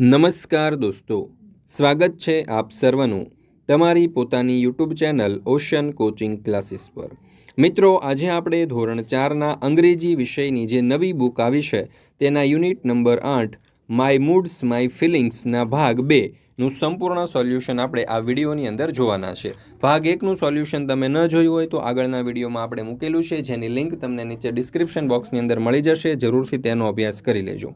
નમસ્કાર દોસ્તો, સ્વાગત છે આપ સર્વનું તમારી પોતાની YouTube channel Ocean coaching classes પર. મિત્રો, આજે આપણે ધોરણ ચારના અંગ્રેજી વિષયની જે નવી બુક આવી છે, તેના યુનિટ નંબર આઠ માય મૂડ્સ માય ફિલિંગ્સના ભાગ બે નું સંપૂર્ણ સોલ્યુશન આપણે આ વિડીયોની અંદર જોવાના છે. ભાગ એકનું સોલ્યુશન તમે ન જોયું હોય તો આગળના વિડીયોમાં આપણે મૂકેલું છે, જેની લિંક તમને નીચે ડિસ્ક્રિપ્શન બોક્સની અંદર મળી જશે, જરૂરથી તેનો અભ્યાસ કરી લેજો.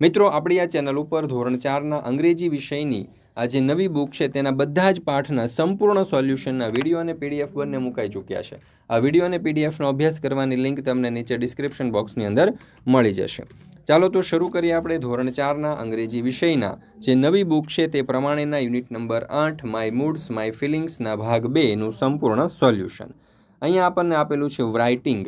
મિત્રો, આપણી આ ચેનલ ઉપર ધોરણ ચારના અંગ્રેજી વિષયની આ જે નવી બુક છે, તેના બધા જ પાઠના સંપૂર્ણ સોલ્યુશનના વીડિયો અને પીડીએફ બંને મુકાઈ ચૂક્યા છે. આ વીડિયો અને પીડીએફનો અભ્યાસ કરવાની લિંક તમને નીચે ડિસ્ક્રિપ્શન બોક્સની અંદર મળી જશે. ચાલો તો શરૂ કરીએ આપણે ધોરણ ચારના અંગ્રેજી વિષયના જે નવી બુક છે, તે પ્રમાણેના યુનિટ નંબર આઠ, માય મૂડ્સ, માય ફિલિંગ્સના ભાગ બેનું સંપૂર્ણ સોલ્યુશન. અહીંયા આપણને આપેલું છે રાઇટિંગ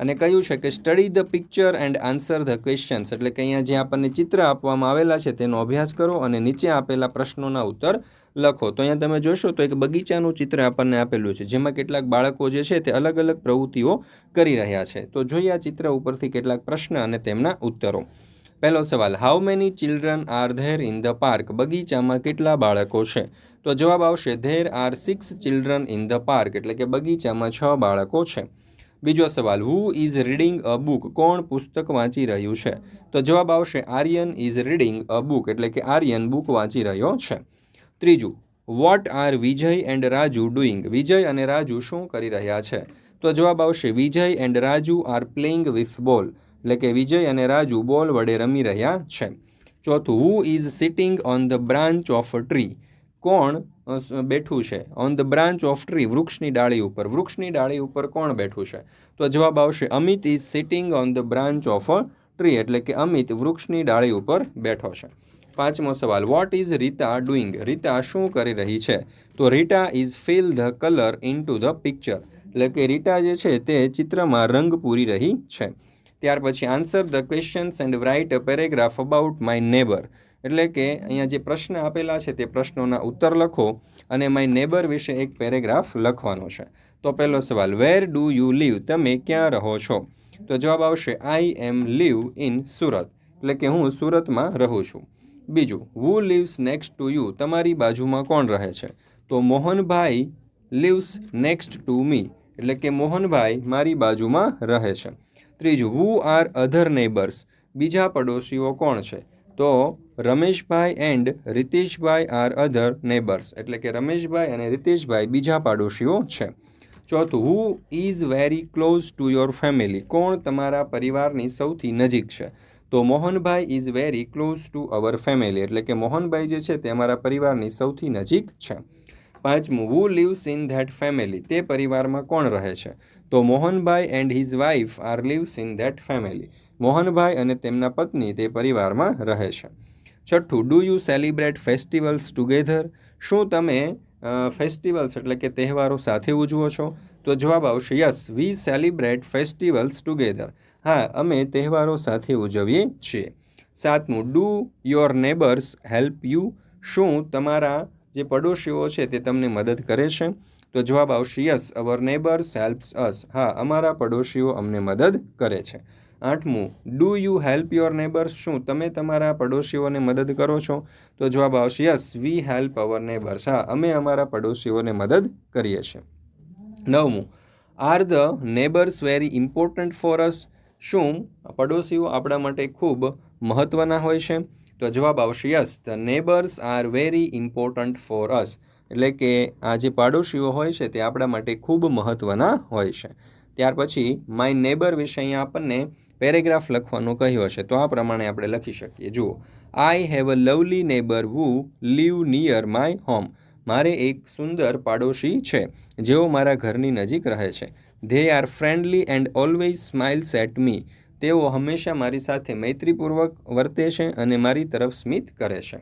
અને કહ્યું છે કે study the picture and answer the questions એટલે કે અહીંયા જે આપણને ચિત્ર આપવામાં આવેલા છે તેનો અભ્યાસ કરો અને નીચે આપેલા પ્રશ્નોના ઉત્તર લખો. તો અહીંયા તમે જોશો તો એક બગીચાનું ચિત્ર આપણને આપેલું છે, જેમાં કેટલાક બાળકો જે છે તે અલગ અલગ પ્રવૃત્તિઓ કરી રહ્યા છે. તો જોઈએ આ ચિત્ર ઉપરથી કેટલાક પ્રશ્ન અને તેમના ઉત્તરો. પહેલો સવાલ how many children are there in the park બગીચામાં કેટલા બાળકો છે? તો જવાબ આવશે there are six children in the park એટલે કે બગીચામાં છ બાળકો છે. બીજો સવાલ who is reading a book કોણ પુસ્તક વાંચી રહ્યું છે? તો જવાબ આવશે, Aryan is reading a book એટલે કે આર્યન બુક વાંચી રહ્યો છે. ત્રીજું what are Vijay and Raju doing Vijay અને રાજુ શું કરી રહ્યા છે? તો જવાબ આવશે, Vijay and Raju are playing with ball એટલે કે વિજય અને રાજુ બોલ વડે રમી રહ્યા છે. ચોથું who is sitting on the branch of a tree કોણ બેઠું છે? On the branch of tree વૃક્ષની ડાળી ઉપર. વૃક્ષની ડાળી ઉપર કોણ બેઠું છે? તો જવાબ આવશે, Amit is sitting on the branch of a tree એટલે કે અમિત વૃક્ષની ડાળી ઉપર બેઠો છે. પાંચમો સવાલ what is Rita doing Rita શું કરી રહી છે? તો Rita is fill the colour in to the picture એટલે કે રીટા જે છે તે ચિત્રમાં રંગ પૂરી રહી છે. ત્યાર પછી answer the questions and write a paragraph about my neighbour એટલે કે અહીંયા જે પ્રશ્ન આપેલા છે તે પ્રશ્નોના ઉત્તર લખો અને માય નેબર વિશે એક પેરેગ્રાફ લખવાનો છે. તો પહેલો સવાલ વેર ડુ યુ લીવ તમે ક્યાં રહો છો? તો જવાબ આવશે I am live in Surat. એટલે કે હું સુરતમાં રહું છું. બીજું who lives next to you તમારી બાજુમાં કોણ રહે છે? તો Mohanbhai lives next to me એટલે કે મોહનભાઈ મારી બાજુમાં રહે છે. ત્રીજું હુ આર અધર નેબર્સ બીજા પડોશીઓ કોણ છે? તો Rameshbhai and Riteshbhai are other neighbours એટલે કે રમેશભાઈ અને રિતેશભાઈ બીજા પાડોશીઓ છે. ચોથું who is very close to your family કોણ તમારા પરિવારની સૌથી નજીક છે? તો Mohanbhai is very close to our family એટલે કે મોહનભાઈ જે છે તે અમારા પરિવારની સૌથી નજીક છે. પાંચમું who lives in that family તે પરિવારમાં કોણ રહે છે? તો Mohanbhai and his wife are lives in that family Mohanbhai અને તેમના પત્ની તે પરિવારમાં રહે છે. છઠ્ઠું do you celebrate festivals together શું તમે ફેસ્ટિવલ્સ એટલે કે તહેવારો સાથે ઉજવો છો? તો જવાબ આવશે yes we celebrate festivals together હા, અમે તહેવારો સાથે ઉજવીએ છીએ. સાતમું do your neighbours help you શું તમારા જે પડોશીઓ છે તે તમને મદદ કરે છે? તો જવાબ આવશે yes our neighbours helps us હા, અમારા પડોશીઓ અમને મદદ કરે છે. આઠમું do you help your neighbours શું તમે તમારા પડોશીઓને મદદ કરો છો? તો જવાબ આવશે yes we help our neighbours હા, અમે અમારા પડોશીઓને મદદ કરીએ છીએ. નવમું are the neighbours very important for us શું પડોશીઓ આપણા માટે ખૂબ મહત્ત્વના હોય છે? તો જવાબ આવશે yes the neighbours are very important for us એટલે કે આ જે પાડોશીઓ હોય છે તે આપણા માટે ખૂબ મહત્ત્વના હોય છે. ત્યાર પછી માય નેબર વિશે અહીંયા આપણને પેરેગ્રાફ લખવાનું કહ્યો હશે, તો આ પ્રમાણે આપણે લખી શકીએ. જુઓ I have a lovely neighbour who live near my home મારે એક સુંદર પાડોશી છે, જેઓ મારા ઘરની નજીક રહે છે. They are friendly and always smiles at me તેઓ હંમેશા મારી સાથે મૈત્રીપૂર્વક વર્તે છે અને મારી તરફ સ્મિત કરે છે.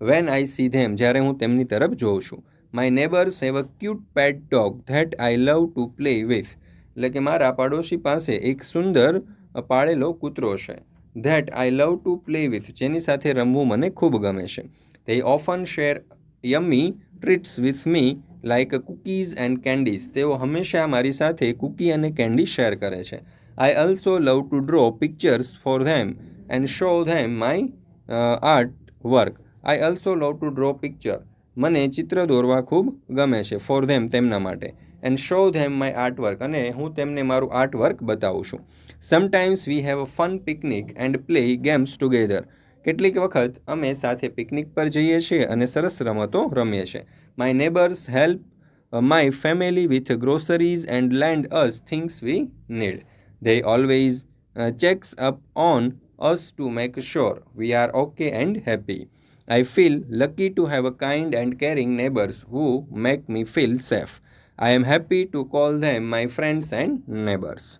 વેન આઈ સી ધેમ જ્યારે હું તેમની તરફ જોઉં છું. My neighbours have a cute pet dog that I love to play with એટલે કે મારા પાડોશી પાસે એક સુંદર પાળેલો કૂતરો છે. That I love to play with જેની સાથે રમવું મને ખૂબ ગમે છે. તે often share yummy treats with me like cookies and candies તેઓ હંમેશા મારી સાથે કૂકી અને કેન્ડી શેર કરે છે. I also love to draw pictures for them and show them my art work I also love to draw picture મને ચિત્ર દોરવા ખૂબ ગમે છે ફોર ધેમ તેમના માટે and show them my art work અને હું તેમને મારું આર્ટ વર્ક બતાવું છું. Sometimes we have a fun picnic and play games together કેટલીક વખત અમે સાથે પિકનિક પર જઈએ છીએ અને સરસ રમતો રમીએ છીએ my neighbours help my family with groceries and lend us things we need always uh, checks up on us to make sure we are okay and happy i feel lucky to have a kind and caring neighbors who make me feel safe i am happy to call them my friends and neighbors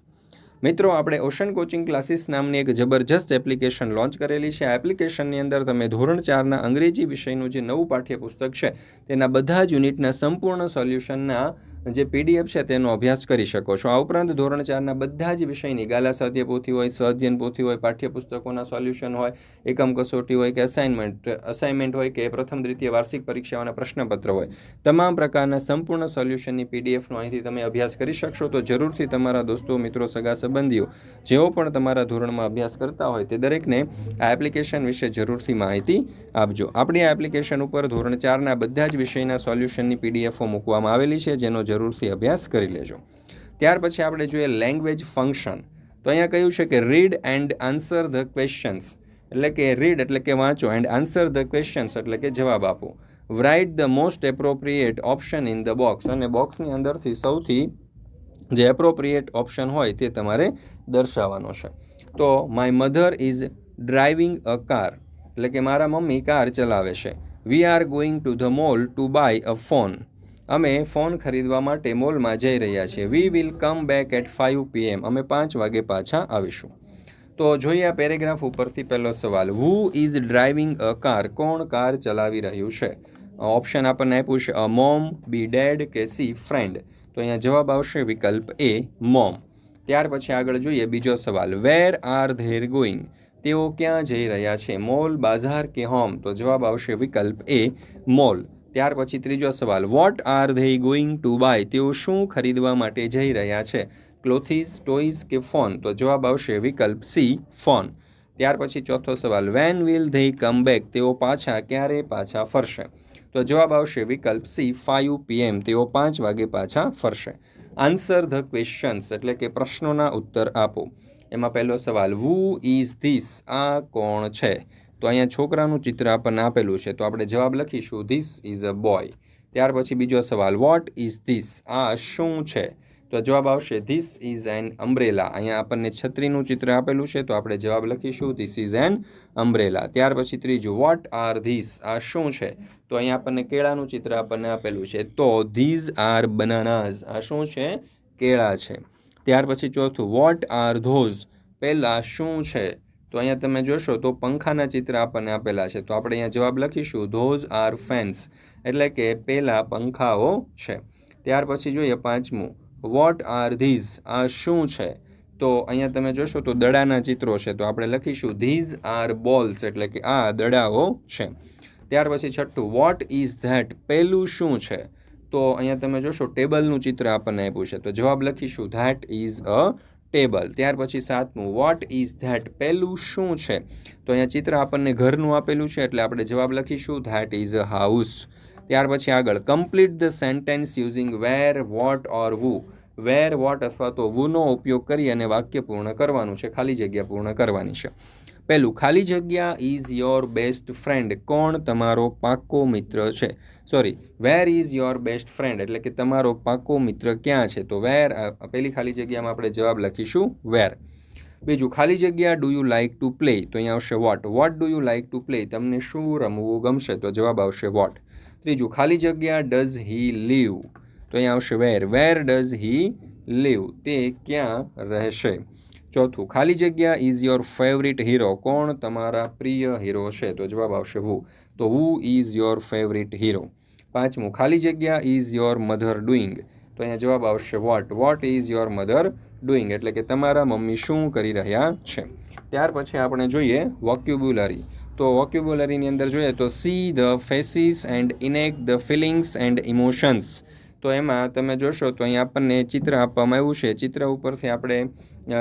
મિત્રો, આપણે Ocean coaching Classes નામની એક જબરજસ્ત application launch કરેલી છે. આ એપ્લિકેશનની અંદર તમે ધોરણ ચારના અંગ્રેજી વિષયનું જે નવું પાઠ્યપુસ્તક છે, તેના બધા જ યુનિટના સંપૂર્ણ સોલ્યુશનના જે પીડીએફ છે તેનો અભ્યાસ કરી શકો છો. આ ઉપરાંત ધોરણ ચારના બધા જ વિષયની ગાલા સ્વાધ્યાય પોથી હોય, સ્વાધ્યન પોથી હોય, પાઠ્યપુસ્તકોના સોલ્યુશન હોય, એકમ કસોટી હોય કે અસાઇનમેન્ટ અસાઇનમેન્ટ હોય કે પ્રથમ દ્વિતીય વાર્ષિક પરીક્ષાઓના પ્રશ્નપત્ર હોય. તમામ પ્રકારના સંપૂર્ણ સોલ્યુશનની પીડીએફનો અહીંથી તમે અભ્યાસ કરી શકશો. તો જરૂરથી તમારા દોસ્તો, મિત્રો, સગા, સંબંધીઓ, જેઓ પણ તમારા ધોરણમાં અભ્યાસ કરતા હોય તે દરેકને આ એપ્લિકેશન વિશે જરૂરથી માહિતી આપજો. આપણી આ એપ્લિકેશન ઉપર ધોરણ ચારના બધા જ વિષયના સોલ્યુશનની પીડીએફો મૂકવામાં આવેલી છે, જેનો જરૂરથી અભ્યાસ કરી લેજો. ત્યાર પછી આપણે જોઈએ લેંગ્વેજ ફંક્શન તો અહીંયા કહ્યું છે કે read and answer the questions એટલે કે રીડ એટલે કે વાંચો એન્ડ આન્સર ધ ક્વેશ્ચન્સ એટલે કે જવાબ આપો. Write the most appropriate option in the box અને બોક્સની અંદરથી સૌથી જે એપ્રોપ્રિએટ ઓપ્શન હોય તે તમારે દર્શાવવાનો છે. તો my mother is driving a car એટલે કે મારા મમ્મી કાર ચલાવે છે. We are going to the mall to buy a phone અમે ફોન ખરીદવા માટે મોલમાં જઈ રહ્યા છીએ. We will come back at five PM અમે પાંચ વાગે પાછા આવીશું. તો જોઈએ આ પેરેગ્રાફ ઉપરથી પહેલો સવાલ. Who is driving a car કોણ કાર ચલાવી રહ્યું છે? ઓપ્શન આપણને આપ્યું છે અ મોમ બી ડેડ કે સી ફ્રેન્ડ તો અહીંયા જવાબ આવશે વિકલ્પ એ મોમ ત્યાર પછી આગળ જોઈએ બીજો સવાલ. વેર આર ધેર ગોઈંગ તેઓ ક્યાં જઈ રહ્યા છે? મોલ બાઝાર કે હોમ તો જવાબ આવશે વિકલ્પ એ મોલ ત્યાર પછી ત્રીજો સવાલ what are they going to buy તેઓ શું ખરીદવા માટે જઈ રહ્યા છે? ક્લોથીઝ ટોયઝ કે ફોન તો જવાબ આવશે વિકલ્પ સી ફોન ત્યાર પછી ચોથો સવાલ when will they come back તેઓ પાછા ક્યારે પાછા ફરશે? તો જવાબ આવશે વિકલ્પ સી ફાઇવ પીએમ તેઓ પાંચ વાગે પાછા ફરશે. આન્સર ધ ક્વેશ્ચન્સ એટલે કે પ્રશ્નોના ઉત્તર આપો. એમાં પહેલો સવાલ વુ ઇઝ ધીસ આ કોણ છે? તો અહીંયા છોકરાનું ચિત્ર આપણને આપેલું છે. તો આપણે જવાબ લખીશું ધીસ ઇઝ અ બોય ત્યાર પછી બીજો સવાલ વોટ ઇઝ ધીસ આ શું છે? તો જવાબ આવશે ધીસ ઇઝ એન અમ્બ્રેલા અહીંયા આપણને છત્રીનું ચિત્ર આપેલું છે. તો આપણે જવાબ લખીશું ધીસ ઇઝ એન અમ્બ્રેલા ત્યાર પછી ત્રીજું વોટ આર ધીસ આ શું છે? તો અહીંયા આપણને કેળાનું ચિત્ર આપણને આપેલું છે. તો ધીઝ આર બનાનાઝ આ શું છે? કેળા છે. ત્યાર પછી ચોથું વોટ આર ધોઝ પહેલાં શું છે? તો અહીંયા તમે જોશો તો પંખાના ચિત્ર આપણને આપેલા છે. તો આપણે અહીંયા જવાબ લખીશું. ધોઝ આર ફેન્સ એટલે કે પહેલાં પંખાઓ છે. ત્યાર પછી જોઈએ પાંચમું. વોટ આર ધીઝ આ શું છે? તો અહીંયા તમે જોશો તો દડાના ચિત્રો છે. તો આપણે લખીશું. ધીઝ આર બોલ્સ એટલે કે આ દડાઓ છે. ત્યાર પછી છઠ્ઠું. વોટ ઇઝ ધેટ પહેલું શું છે? તો અહીંયા તમે જોશો ટેબલનું ચિત્ર આપણને આપ્યું છે. તો જવાબ લખીશું. ધેટ ઇઝ અ ટેબલ ત્યાર પછી સાતમું વોટ ઇઝ ધેટ પહેલું શું છે? તો અહીંયા ચિત્ર આપણને ઘરનું આપેલું છે, એટલે આપણે જવાબ લખીશું ધેટ ઇઝ અ હાઉસ ત્યાર પછી આગળ complete the sentence using where what or who where what અથવા તો વુનો ઉપયોગ કરી અને વાક્ય પૂર્ણ કરવાનું છે, ખાલી જગ્યા પૂર્ણ કરવાની છે. પહેલું, ખાલી જગ્યા ઇઝ યોર બેસ્ટ ફ્રેન્ડ. કોણ? તમારો પાક્કો મિત્ર છે. Sorry, where is your best friend? એટલે કે તમારો પાકો મિત્ર ક્યાં છે? તો વેર પહેલી ખાલી જગ્યામાં આપણે જવાબ લખીશું, વેર. બીજું, ખાલી જગ્યા do you like to play? તો અહીંયા આવશે, what? What do you like to play? તમને શું રમવું ગમશે? તો જવાબ આવશે, વોટ. ત્રીજું, ખાલી જગ્યા ડઝ હી લીવ? તો અહીંયા આવશે, where. Where does he live? તે ક્યાં રહેશે? ચોથું, ખાલી જગ્યા ઇઝ યોર ફેવરિટ હીરો કોણ તમારા પ્રિય હીરો છે તો જવાબ આવશે હુ. તો who is your favourite hero પાંચમું, ખાલી જગ્યા ઇઝ યોર મધર ડુઈંગ તો અહીંયા જવાબ આવશે what what is your mother doing એટલે કે તમારા મમ્મી શું કરી રહ્યા છે? ત્યાર પછી આપણે જોઈએ વોક્યુબ્યુલરી તો વોક્યુબ્યુલરીની અંદર જોઈએ તો see the faces and enact the feelings and emotions તો એમાં તમે જોશો તો અહીં આપણને ચિત્ર આપવામાં આવ્યું છે. ચિત્ર ઉપરથી આપણે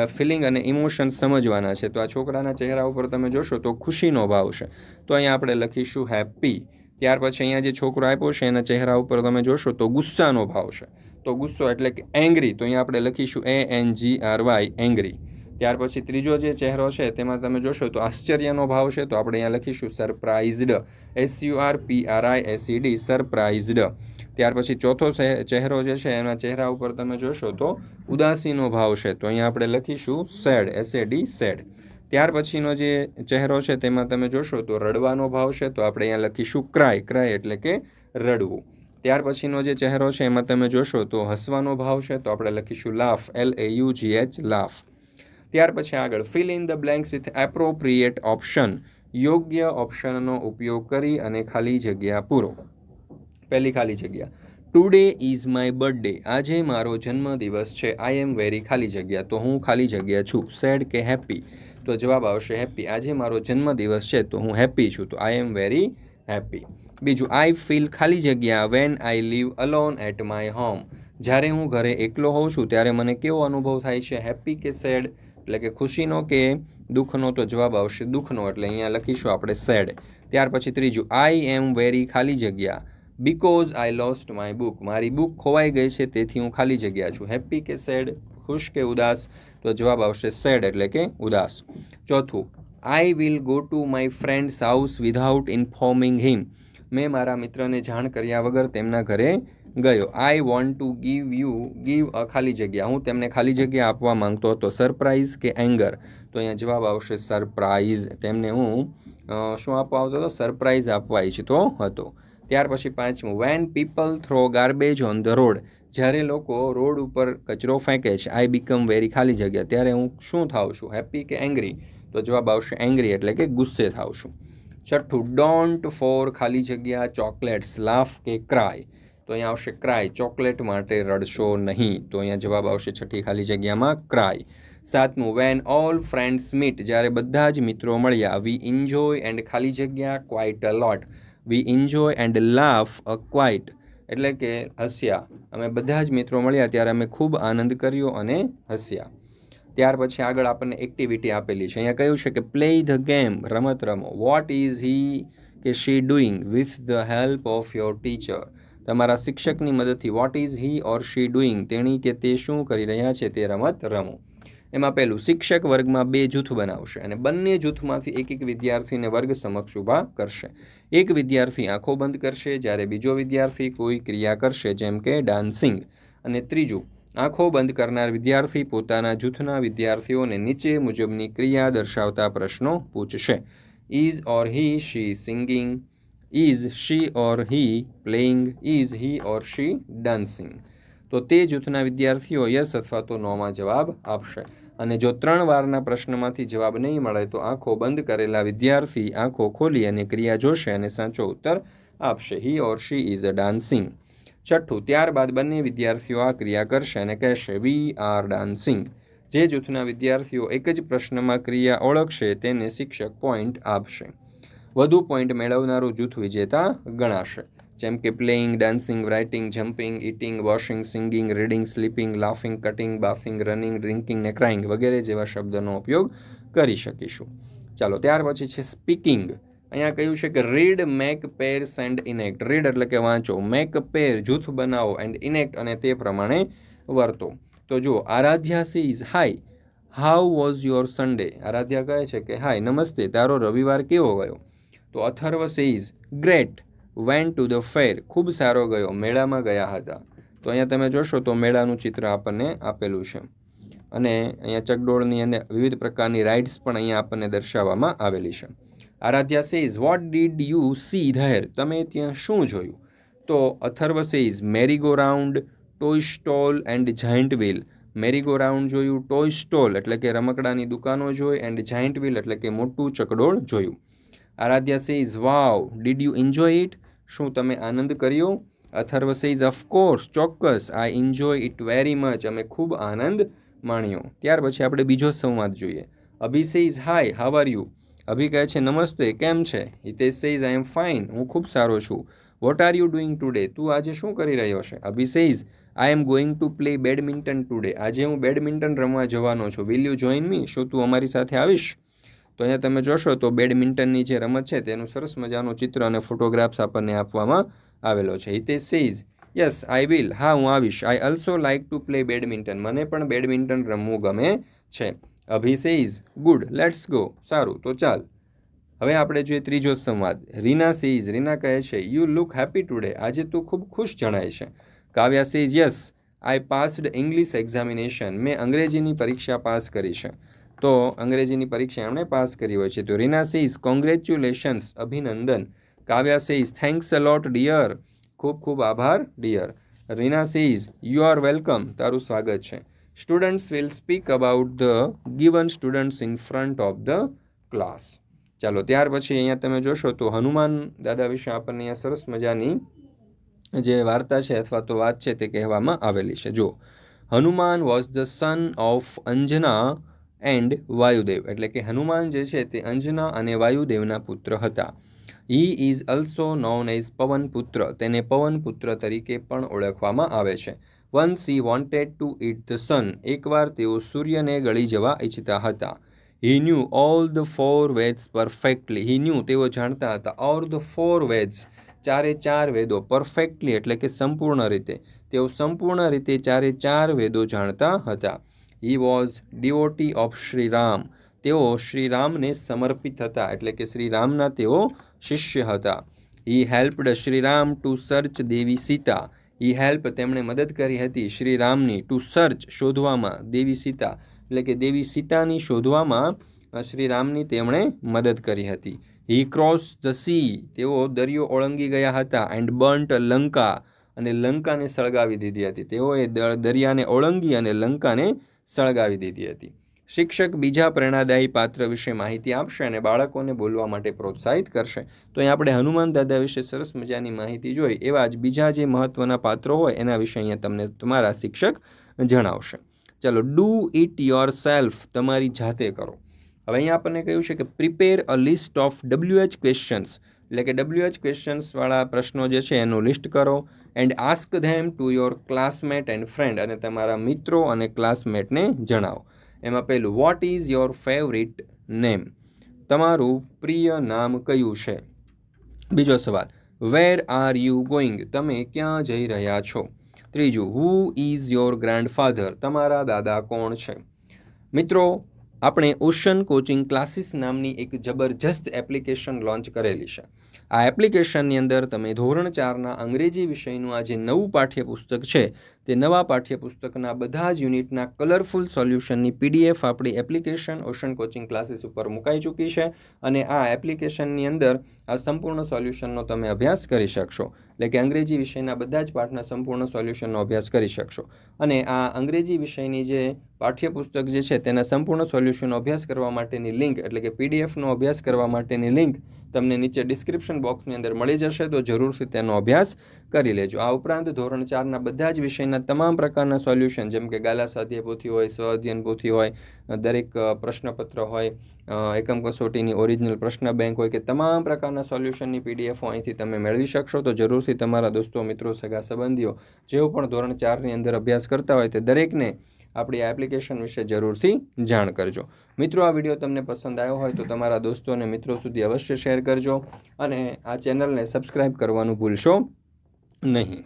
ફિલિંગ અને ઇમોશન સમજવાના છે. તો આ છોકરાના ચહેરા ઉપર તમે જોશો તો ખુશીનો ભાવ છે. તો અહીંયા આપણે લખીશું હેપી ત્યાર પછી અહીંયા જે છોકરો આપ્યો છે એના ચહેરા ઉપર તમે જોશો તો ગુસ્સાનો ભાવ છે. તો ગુસ્સો એટલે કે એંગ્રી તો અહીંયા આપણે લખીશું A N G R Y angry ત્યાર પછી ત્રીજો જે ચહેરો છે તેમાં તમે જોશો તો આશ્ચર્યનો ભાવ છે. તો આપણે અહીંયા લખીશું surprised S U R P R I S E D surprised ત્યાર પછી ચોથો ચહેરો જે છે, એના ચહેરા ઉપર તમે જોશો તો ઉદાસીનો ભાવ છે. તો અહીંયા આપણે લખીશું sad S A D sad. ત્યાર પછીનો જે ચહેરો છે, તેમાં તમે જોશો તો રડવાનો ભાવ છે, તો આપણે અહીંયા લખીશું ક્રાય. ક્રાય એટલે કે રડવું. ત્યાર પછીનો જે ચહેરો છે, એમાં તમે જોશો તો હસવાનો ભાવ છે, તો આપણે લખીશું laugh L A U G H laugh ત્યાર પછી આગળ fill in the blanks with appropriate option યોગ્ય ઓપ્શનનો ઉપયોગ કરી અને ખાલી જગ્યા પૂરો. પહેલી ખાલી જગ્યા. ટુડે ઇઝ માય બર્થડે આજે મારો જન્મદિવસ છે. આઈ એમ વેરી ખાલી જગ્યા. તો હું ખાલી જગ્યા છું. સેડ કે હેપી તો જવાબ આવશે હેપી આજે મારો જન્મદિવસ છે, તો હું હેપી છું. તો આઈ એમ વેરી હેપી બીજું આઈ ફીલ ખાલી જગ્યા when I live alone at my home જ્યારે હું ઘરે એકલો હોઉં છું, ત્યારે મને કેવો અનુભવ થાય છે? હેપી કે સેડ એટલે કે ખુશીનો કે દુઃખનો? તો જવાબ આવશે દુઃખનો. એટલે અહીંયા લખીશું આપણે સેડ ત્યાર પછી ત્રીજું આઈ એમ વેરી ખાલી જગ્યા. Because I lost my book મારી બુક ખોવાઈ ગઈ છે, તેથી હું ખાલી જગ્યા છું. હેપી કે સેડ ખુશ કે ઉદાસ? તો જવાબ આવશે સેડ એટલે કે ઉદાસ. ચોથું I will go to my friend's house without informing him મેં મારા મિત્રને જાણ કર્યા વગર તેમના ઘરે ગયો. I want to give you give a ખાલી જગ્યા. હું તેમને ખાલી જગ્યા આપવા માંગતો હતો. સરપ્રાઇઝ કે એંગર તો અહીંયા જવાબ આવશે સરપ્રાઇઝ તેમને હું શું આપવા આવતો હતો? સરપ્રાઇઝ આપવા ઈચ્છતો હતો. ત્યાર પછી પાંચમું when people throw garbage on the road જ્યારે લોકો રોડ ઉપર કચરો ફેંકે છે આઈ બીકમ વેરી ખાલી જગ્યા. ત્યારે હું શું થાઉં છું? હેપી કે એંગ્રી તો જવાબ આવશે એંગ્રી એટલે કે ગુસ્સે થાઉં છું. છઠ્ઠું ડોન્ટ ફોર ખાલી જગ્યા ચોકલેટ્સ લાફ કે ક્રાય તો અહીંયા આવશે ક્રાય ચોકલેટ માટે રડશો નહીં. તો અહીંયા જવાબ આવશે છઠ્ઠી ખાલી જગ્યામાં ક્રાય સાતમું વેન ઓલ ફ્રેન્ડ્સ મીટ જ્યારે બધા જ મિત્રો મળ્યા વી એન્જોય એન્ડ ખાલી જગ્યા quite a lot we enjoy and laugh a quite એટલે કે હસ્યા. અમે બધા જ મિત્રો મળ્યા ત્યારે અમે ખૂબ આનંદ કર્યો અને હસ્યા. ત્યાર પછી આગળ આપણને એક્ટિવિટી આપેલી છે. અહીંયા કહ્યું છે કે પ્લે ધ ગેમ રમત રમો. વોટ ઇઝ હી કે she doing with the help of your teacher તમારા શિક્ષકની મદદથી what is he or she doing તેણી કે તે શું કરી રહ્યા છે તે રમત રમો. એમાં પહેલું, શિક્ષક વર્ગમાં બે જૂથ બનાવશે અને બંને જૂથમાંથી એક એક વિદ્યાર્થીને વર્ગ સમક્ષ ઊભા કરશે. એક વિદ્યાર્થી આંખો બંધ કરશે, જ્યારે બીજો વિદ્યાર્થી કોઈ ક્રિયા કરશે, જેમ કે ડાન્સિંગ. અને ત્રીજું, આંખો બંધ કરનાર વિદ્યાર્થી પોતાના જૂથના વિદ્યાર્થીઓને નીચે મુજબની ક્રિયા દર્શાવતા પ્રશ્નો પૂછશે. Is or he she singing? Is she or he playing? Is he or she dancing? તો તે જૂથના વિદ્યાર્થીઓ યસ અથવા તો નોમાં જવાબ આપશે. અને જો ત્રણ વારના પ્રશ્નમાંથી જવાબ નહીં મળે તો આંખો બંધ કરેલા વિદ્યાર્થી આંખો ખોલી અને ક્રિયા જોશે અને સાચો ઉત્તર આપશે. He or she is a dancing છઠ્ઠું, ત્યારબાદ બંને વિદ્યાર્થીઓ આ ક્રિયા કરશે અને કહેશે વી આર ડાન્સિંગ જે જૂથના વિદ્યાર્થીઓ એક જ પ્રશ્નમાં ક્રિયા ઓળખશે તેને શિક્ષક પોઈન્ટ આપશે. વધુ પોઈન્ટ મેળવનારું જૂથ વિજેતા ગણાશે. જેમ કે playing, dancing, writing, jumping, eating, washing, singing, reading, sleeping, laughing, cutting, bathing, running, drinking ને ક્રાઇંગ વગેરે જેવા શબ્દનો ઉપયોગ કરી શકીશું. ચાલો, ત્યાર પછી છે સ્પીકિંગ. અહીંયા કહ્યું છે કે read, make, pair, send, enact. Read એટલે કે વાંચો, મેક, પેર, જૂથ બનાવો, એન્ડ ઇનેક્ટ અને તે પ્રમાણે વર્તો. તો જુઓ, Aaradhya says hi how was your Sunday Aaradhya કહે છે કે હાય નમસ્તે, તારો રવિવાર કેવો ગયો? તો Atharva says great went to the fair ખૂબ સારો ગયો. મેળામાં ગયા હતા. તો અહીંયા તમે જોશો તો મેળાનું ચિત્ર આપણને આપેલું છે. અને અહીંયા ચકડોળની અને વિવિધ પ્રકારની રાઇડ્સ પણ અહીંયા આપણને દર્શાવવામાં આવેલી છે. Aaradhya says what did you see there તમે ત્યાં શું જોયું? તો Atharva says merry go round toy stall and giant wheel merry go round જોયું ટોય સ્ટોલ એટલે કે રમકડાની દુકાનો જોઈ એન્ડ જાયન્ટ વ્હીલ એટલે કે મોટું ચકડોળ જોયું. Aaradhya says wow did you enjoy it શું તમે આનંદ કર્યો? અથર્વ સેઝ ઓફકોર્સ ચોક્કસ. I enjoy it very much અમે ખૂબ આનંદ માણ્યો. ત્યાર પછી આપણે બીજો સંવાદ જોઈએ. Abhi says hi how are you Abhi કહે છે, નમસ્તે, કેમ છે? Hitesh says I am fine હું ખૂબ સારો છું. What are you doing today તું આજે શું કરી રહ્યો છે? Abhi says I am going to play badminton today આજે હું બેડમિન્ટન રમવા જવાનો છું. વિલ યુ જોઈન મી શું તું અમારી સાથે આવીશ? તો અહીંયા તમે જોશો તો બેડમિન્ટનની જે રમત છે તેનું સરસ મજાનું ચિત્ર અને ફોટોગ્રાફ્સ આપણને આપવામાં આવેલો છે. Hitesh says, yes, I will. હા, હું આવીશ. I also like to play badminton. મને પણ બેડમિન્ટન રમવું ગમે છે. અભી સેઝ, ગુડ, લેટ્સ ગો. સારું, તો ચાલ. હવે આપણે જોઈએ ત્રીજો સંવાદ. રીના સીઝ, રીના કહે છે, યુ લુક હેપી ટુડે. આજે તું ખૂબ ખુશ જણાય છે. Kavya says, yes, I passed English examination. મેં અંગ્રેજીની પરીક્ષા પાસ કરી છે. તો અંગ્રેજીની પરીક્ષા એમણે પાસ કરી હોય છે. તો રીના સેઝ કોંગ્રેચ્યુલેશન્સ અભિનંદન. Kavya says thanks a lot dear ખૂબ ખૂબ આભાર dear Reena says you are welcome તારું સ્વાગત છે. Students will speak about the given students in front of the class ચાલો, ત્યાર પછી અહીંયા તમે જોશો તો હનુમાન દાદા વિશે આપણને અહીંયા સરસ મજાની જે વાર્તા છે અથવા તો વાત છે તે કહેવામાં આવેલી છે. જો Hanuman was the son of Anjana and Vayudev એટલે કે હનુમાન જે છે તે અંજના અને વાયુદેવના પુત્ર હતા. He is also known as Pavan Putra. તેને પવન પુત્ર તરીકે પણ ઓળખવામાં આવે છે. Once he wanted to eat the sun એકવાર તેઓ સૂર્યને ગળી જવા ઈચ્છતા હતા. He knew all the four Vedas perfectly he knew તેઓ જાણતા હતા ઓર ધ ફોર વેદ્સ ચારે ચાર વેદો પરફેક્ટલી એટલે કે સંપૂર્ણ રીતે. તેઓ સંપૂર્ણ રીતે ચારે ચાર વેદો જાણતા હતા. He was devotee of Shri Ram તેઓ શ્રી રામને સમર્પિત હતા. એટલે કે શ્રી રામના તેઓ શિષ્ય હતા. He helped Shri Ram to search Devi Sita he help તેમણે મદદ કરી હતી શ્રી રામની ટુ સર્ચ શોધવામાં દેવી સીતા એટલે કે દેવી સીતાની શોધવામાં શ્રીરામની શ્રી રામની તેમણે મદદ કરી હતી. હી ક્રોસ ધ સી તેઓ દરિયો ઓળંગી ગયા હતા એન્ડ બર્ન્ટ લંકા અને લંકાને સળગાવી દીધી હતી. તેઓએ દરિયાને ઓળંગી અને લંકાને સળગાવી દીધી હતી. શિક્ષક બીજા પ્રેરણાદાયી પાત્ર વિશે માહિતી આપશે અને બાળકોને બોલવા માટે પ્રોત્સાહિત કરશે. તો અહીં આપણે હનુમાન દાદા વિશે સરસ મજાની માહિતી જોઈ. એવા જ બીજા જે મહત્ત્વના પાત્રો હોય, એના વિશે અહીંયા તમને તમારા શિક્ષક જણાવશે. ચલો ડુ ઇટ યોર સેલ્ફ તમારી જાતે કરો. હવે અહીંયા આપણને કહ્યું છે કે prepare a list of WH questions એટલે કે ડબલ્યુ એચ ક્વેશ્ચન્સવાળા પ્રશ્નો જે છે એનું લિસ્ટ કરો and ask them to your classmate and friend અને તમારા મિત્રો અને ક્લાસમેટને જણાવો. એમાં પહેલું what is your favourite name તમારું પ્રિય નામ કયું છે? બીજો સવાલ વેર આર યુ ગોઈંગ તમે ક્યાં જઈ રહ્યા છો? ત્રીજું હુ ઇઝ યોર ગ્રાન્ડફાધર તમારા દાદા કોણ છે? મિત્રો આપણે ઓશન કોચિંગ ક્લાસીસ નામની એક જબરજસ્ત એપ્લિકેશન લોન્ચ કરેલી છે. આ એપ્લિકેશનની અંદર તમે ધોરણ ચારના અંગ્રેજી વિષયનું આ જે નવું પાઠ્યપુસ્તક છે તે નવા પાઠ્યપુસ્તકના બધા જ યુનિટના કલરફુલ સોલ્યુશનની પીડીએફ આપણી એપ્લિકેશન ઓશન કોચિંગ ક્લાસીસ ઉપર મુકાઈ ચૂકી છે અને આ એપ્લિકેશનની અંદર આ સંપૂર્ણ સોલ્યુશનનો તમે અભ્યાસ કરી શકશો. એટલે કે અંગ્રેજી વિષયના બધા જ પાઠના સંપૂર્ણ સોલ્યુશનનો અભ્યાસ કરી શકશો. અને આ અંગ્રેજી વિષયની જે પાઠ્યપુસ્તક જે છે તેના સંપૂર્ણ સોલ્યુશનનો અભ્યાસ કરવા માટેની લિંક એટલે કે પીડીએફનો અભ્યાસ કરવા માટેની લિંક તમને નીચે ડિસ્ક્રિપ્શન બોક્સની અંદર મળી જશે, તો જરૂરથી તેનો અભ્યાસ કરી લેજો. આ ઉપરાંત ધોરણ ચારના બધા જ વિષયના તમામ પ્રકારના સોલ્યુશન જેમ કે ગાલા સ્વાધ્યાય પોથી હોય, સ્વ અધ્યયન પોથી હોય દરેક પ્રશ્નપત્ર હોય એકમ કસોટીની ઓરિજિનલ પ્રશ્ન બેંક હોય કે તમામ પ્રકારના સોલ્યુશનની પીડીએફ અહીંથી તમે મેળવી શકશો. તો જરૂરથી તમારા દોસ્તો, મિત્રો, સગા, સંબંધીઓ, જેઓ પણ ધોરણ ચારની અંદર અભ્યાસ કરતા હોય તે દરેકને આપણી આ એપ્લિકેશન વિશે જરૂરથી જાણ કરજો. મિત્રો, આ વીડિયો તમને પસંદ આવ્યો હોય તો તમારા દોસ્તો અને મિત્રો સુધી અવશ્ય શેર કરજો અને આ ચેનલને સબસ્ક્રાઈબ કરવાનું ભૂલશો નહીં.